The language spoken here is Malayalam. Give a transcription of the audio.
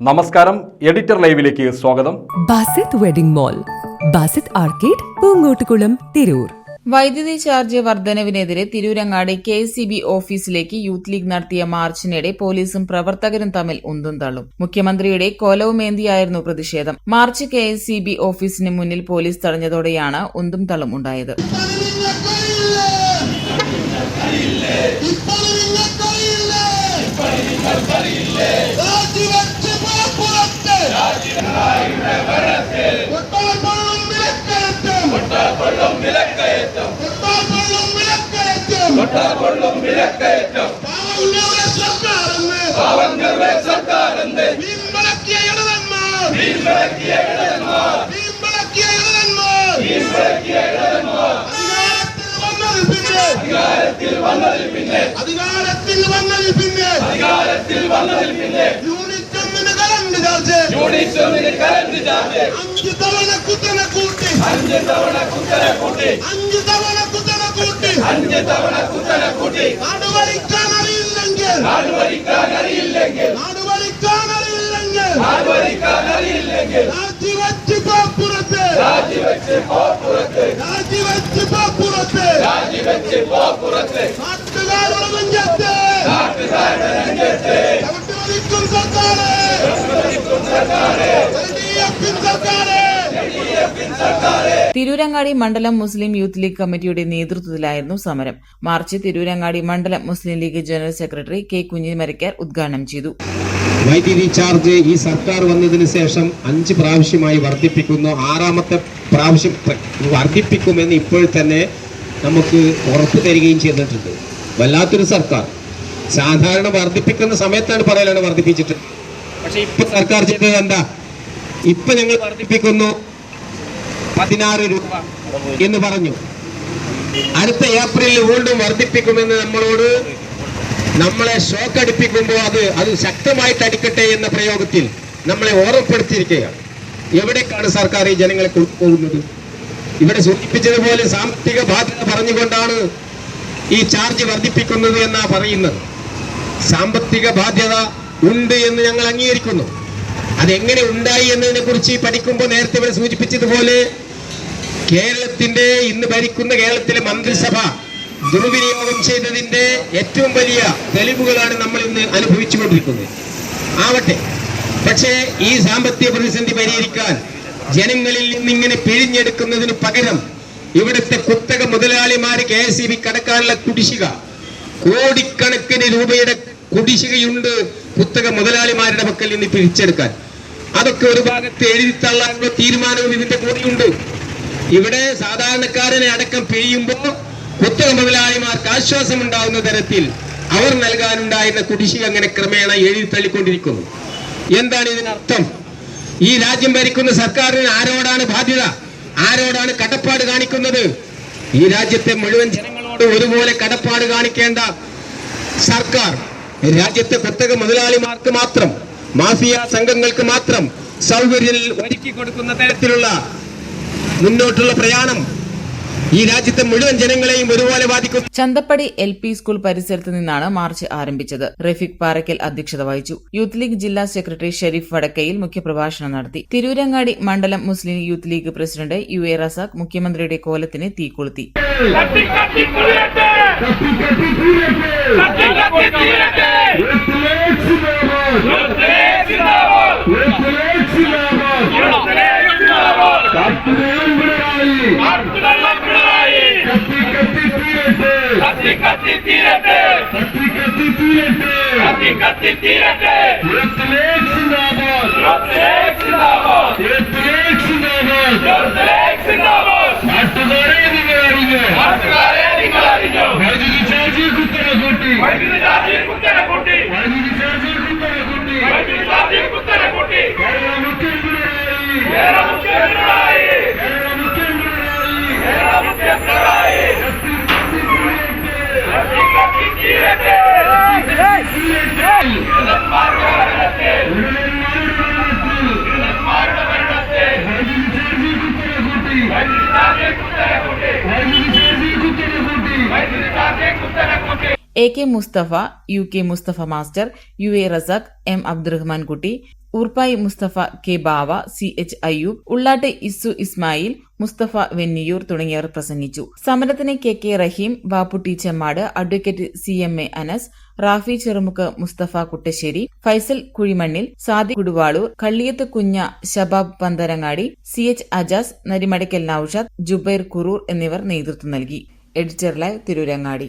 നമസ്കാരം എഡിറ്റർ ലൈവിലേക്ക് സ്വാഗതം. Basith wedding mall Basith arcade Poonkottukulam Tirur. വൈദ്യുതി ചാർജ് വർധനവിനെതിരെ തിരൂരങ്ങാടി കെ സി ബി ഓഫീസിലേക്ക് യൂത്ത് ലീഗ് നടത്തിയ മാർച്ചിനിടെ പോലീസും പ്രവർത്തകരും തമ്മിൽ ഉന്തും തള്ളും. മുഖ്യമന്ത്രിയുടെ കോലവുമേന്തിയായിരുന്നു പ്രതിഷേധം. March K S C B ഓഫീസിന് മുന്നിൽ പോലീസ് തടഞ്ഞതോടെയാണ് ഉന്തും തള്ളും ഉണ്ടായത്. വിലക്കയറ്റം. മുട്ടാൾക്കൊള്ളും വിലക്കയറ്റം. പാവങ്ങളുടെ സർക്കാരെന്ന്. വീൺവിളക്കിയ ഇടതന്മാർ. വീൺവിളക്കിയ ഇടതന്മാർ. അധികാരത്തിൽ വന്നതിൽ പിന്നെ അധികാരത്തിൽ വന്നതിൽ പിന്നെ യൂണിറ്റ് ഒന്നിന് കറണ്ട് ചാർജ് അഞ്ച് തവണ കുത്തനെ കൂട്ടി അഞ്ച് തവണ കുത്തനെ കൂട്ടി നാട് ഭരിക്കാൻ അറിയില്ലെങ്കിൽ നാട് ഭരിക്കാൻ തിരൂരങ്ങാടി മണ്ഡലം മുസ്ലിം യൂത്ത് ലീഗ് കമ്മിറ്റിയുടെ നേതൃത്വത്തിലായിരുന്നു സമരം. മാർച്ച് തിരൂരങ്ങാടി മണ്ഡലം Muslim League general secretary K Kunhimarakkar ഉദ്ഘാടനം ചെയ്തു. വൈദ്യുതി ചാർജ് ഈ സർക്കാർ വന്നതിന് ശേഷം അഞ്ച് പ്രാവശ്യമായി വർദ്ധിപ്പിക്കുന്നു. ആറാമത്തെ പ്രാവശ്യം പ്ര- വർദ്ധിപ്പിക്കുമെന്ന് ഇപ്പോൾ തന്നെ നമുക്ക് ഉറപ്പ് തരികയും ചെയ്തിട്ടുണ്ട്. വല്ലാത്തൊരു സർക്കാർ. സാധാരണ വർദ്ധിപ്പിക്കുന്ന സമയത്താണ് പറയലാണ് വർദ്ധിപ്പിച്ചിട്ട്. പക്ഷെ ഇപ്പൊ സർക്കാർ ചെയ്തത് എന്താ? ഇപ്പൊ ഞങ്ങൾ വർദ്ധിപ്പിക്കുന്നു. പതിനാറ് രൂപ എന്ന് പറഞ്ഞു. അടുത്ത ഏപ്രിലിൽ വീണ്ടും വർദ്ധിപ്പിക്കുമെന്ന് നമ്മളോട് നമ്മളെ ഷോക്ക് അടിപ്പിക്കുമ്പോൾ അത് അത് ശക്തമായി തടിക്കട്ടെ എന്ന പ്രയോഗത്തിൽ നമ്മളെ ഓർമ്മപ്പെടുത്തിയിരിക്കുകയാണ്. എവിടേക്കാണ് സർക്കാർ ഈ ജനങ്ങളെ കൊണ്ടുപോകുന്നത് ഇവിടെ സൂചിപ്പിച്ചതുപോലെ സാമ്പത്തിക ബാധ്യത പറഞ്ഞുകൊണ്ടാണ് ഈ ചാർജ് വർദ്ധിപ്പിക്കുന്നത് എന്നാ പറയുന്നത്. സാമ്പത്തിക ബാധ്യത ഉണ്ട് എന്ന് ഞങ്ങൾ അംഗീകരിക്കുന്നു. അതെങ്ങനെ ഉണ്ടായി എന്നതിനെ കുറിച്ച് പഠിക്കുമ്പോൾ നേരത്തെ ഇവിടെ സൂചിപ്പിച്ചതുപോലെ കേരളത്തിന്റെ ഇന്ന് ഭരിക്കുന്ന കേരളത്തിലെ മന്ത്രിസഭ ദുർവിനിയോഗം ചെയ്തതിന്റെ ഏറ്റവും വലിയ തെളിവുകളാണ് നമ്മൾ ഇന്ന് അനുഭവിച്ചുകൊണ്ടിരിക്കുന്നത്. ആവട്ടെ. പക്ഷേ ഈ സാമ്പത്തിക പ്രതിസന്ധി പരിഹരിക്കാൻ ജനങ്ങളിൽ നിന്ന് ഇങ്ങനെ പിഴിഞ്ഞെടുക്കുന്നതിന് പകരം ഇവിടുത്തെ കുത്തക മുതലാളിമാർ കെ എസ് ഇ ബി കടക്കാനുള്ള കുടിശ്ശിക കോടിക്കണക്കിന് രൂപയുടെ കുടിശ്ശികയുണ്ട് കുത്തക മുതലാളിമാരുടെ പക്കൽ നിന്ന് പിരിച്ചെടുക്കാൻ. അതൊക്കെ ഒരു ഭാഗത്ത് എഴുതിത്തള്ളാനുള്ള തീരുമാനവും ഇതിന്റെ കൂടെയുണ്ട്. ഇവിടെ സാധാരണക്കാരനെ അടക്കം പിഴിയുമ്പോൾ കുത്തക മുതലാളിമാർക്ക് ആശ്വാസം ഉണ്ടാകുന്ന തരത്തിൽ അവർ നൽകാനുണ്ടായിരുന്ന കുടിശ്ശിക അങ്ങനെ ക്രമേണ എഴുതി തള്ളിക്കൊണ്ടിരിക്കുന്നു. എന്താണ് ഇതിനർത്ഥം? ഈ രാജ്യം ഭരിക്കുന്ന സർക്കാരിന് ആരോടാണ് ബാധ്യത? ആരോടാണ് കടപ്പാട് കാണിക്കുന്നത്? ഈ രാജ്യത്തെ മുഴുവൻ ജനങ്ങളോട് ഒരുപോലെ കടപ്പാട് കാണിക്കേണ്ട സർക്കാർ രാജ്യത്തെ കുത്തക മുതലാളിമാർക്ക് മാത്രം മാഫിയ സംഘങ്ങൾക്ക് മാത്രം സൗകര്യം ഒരുക്കി കൊടുക്കുന്ന തരത്തിലുള്ള മുന്നോട്ടുള്ള പ്രയാണം ഈ രാജ്യത്തെ മുഴുവൻ ജനങ്ങളെയും ഒരുപോലെ ബാധിക്കും. ചന്തപ്പടി എൽ പി സ്കൂൾ പരിസരത്ത് നിന്നാണ് മാർച്ച് ആരംഭിച്ചത്. റഫീഖ് പാറയ്ക്കൽ അധ്യക്ഷത വഹിച്ചു. യൂത്ത് ലീഗ് ജില്ലാ സെക്രട്ടറി ഷെരീഫ് വടക്കയിൽ മുഖ്യപ്രഭാഷണം നടത്തി. തിരൂരങ്ങാടി മണ്ഡലം Muslim youth league president U A Razak മുഖ്യമന്ത്രിയുടെ കോലത്തിന് തീ കൊളുത്തി. കത്തി കത്തി തീരട്ടെ. കത്തി കത്തി തീരട്ടെ. കത്തി കത്തി തീരട്ടെ. കത്തി കത്തി തീരട്ടെ. സുരത്തിലേക്ക് സിന്ദാബാദ് സുരത്തിലേക്ക് സിന്ദാബാദ് സുരത്തിലേക്ക് സിന്ദാബാദ് സുരത്തിലേക്ക് സിന്ദാബാദ് നാട്ടുകാരെ നിങ്ങൾ അറിഞ്ഞോ നാട്ടുകാരെ നിങ്ങൾ അറിഞ്ഞോ വൈദ്യുതി A K Mustafa U K Mustafa master U A Razak M Abdurahman Kutty Oorppayi Mustafa K Bava C H Ayyub Ullattu Isu Ismail Mustafa Venniyoor തുടങ്ങിയവർ പ്രസംഗിച്ചു. സമരത്തിന് K K Raheem Bapputty Chemmad advocate C M A Anas Rafi Cherumukku Mustafa Kuttassery Faisal Kuzhimannil Sadi Kuduvaloor Kalliyath Kunha Shabab Pantharangadi C H Ajaz Narimadakkal Naushad Jubair Kuroor എന്നിവർ നേതൃത്വം നൽകി. Editor live Tirurangadi.